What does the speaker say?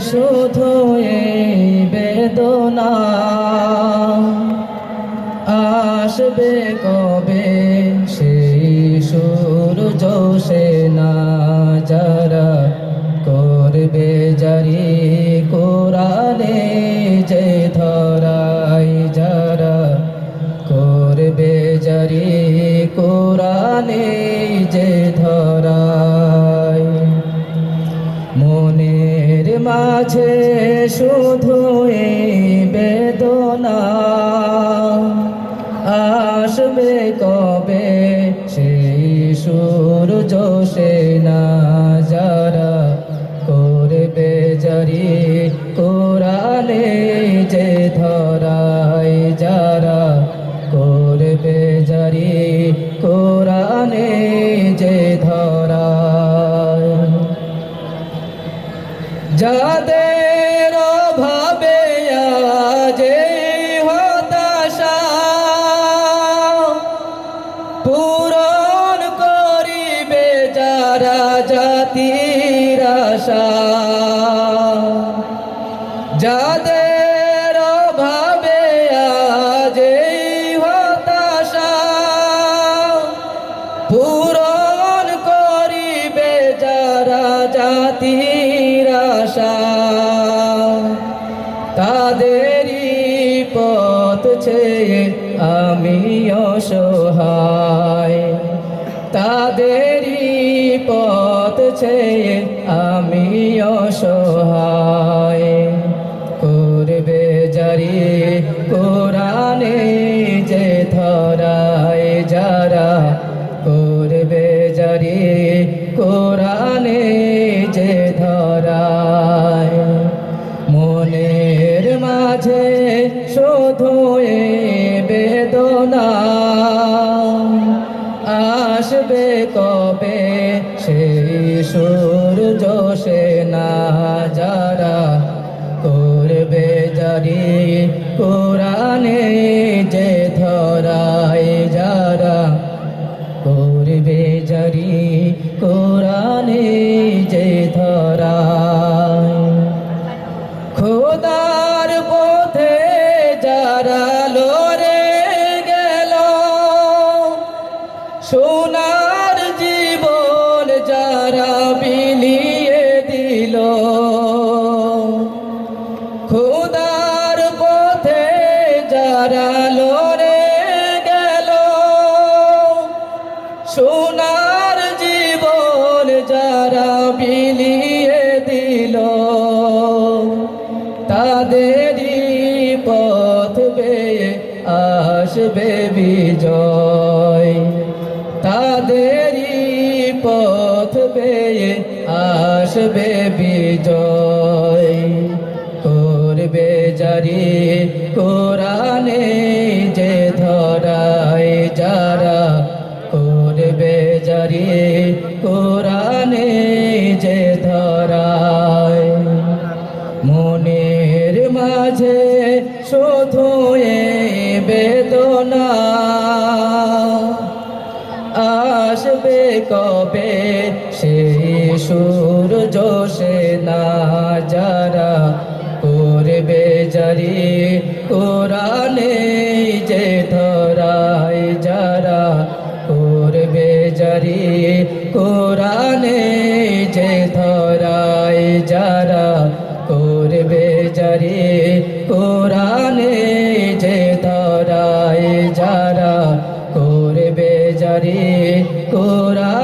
শুধু এই বেদনা। আসবে কবে সেই সূর্য সে না যারা করবে জারি কোরআনে যে ধরাই, যারা করবে জারি কোরআনে মাঝে শুধু বেদনা। আসবে কবে সেই সূর্য সে না যারা করবে জারি কোরআনে যে ধরাই যারা করবে জারি কোরআনে যে ধরাই যাদের ভাবে যে হতাশা পূরণ করিবে যারা জাতির আশা। যাদের ভাবে যে হতাশা পূরণ করিবে যারা জাতির আশা তাদেরই পথ ছেয়ে আমি অসহায়। তাদেরই পথ ছেয়ে আমি অসহায়। করবে জারি কোরআনে যে ধরায় যারা, করবে জারি কোরআনে আসবে কবে? সেই সূর্য না যারা করবে জারি কোরআনে যে ধরায় যারা করবে জারি কোরআনে যে ধরায়। খোদার গেল। সোনার জীবন যারা তাদেরই পথ আসবে বিজয়। তাদেরই পথ বেয়ে আসবে বিজয়। করবে জারি, কোরআনে যে ধরায় যারা করবে জারি, কোরআনে যে ধরায় মনের মাঝে শুধু বেদনা। আসবে কবে সেই সূর্য সে না যারা করবে জারি। কোরআনে যে ধরায় যারা করবে জারি। কোরআনে যে ধরায় যারা করবে জারি। কোরআনে যে ধরায় যারা করবে জারি। কোরআন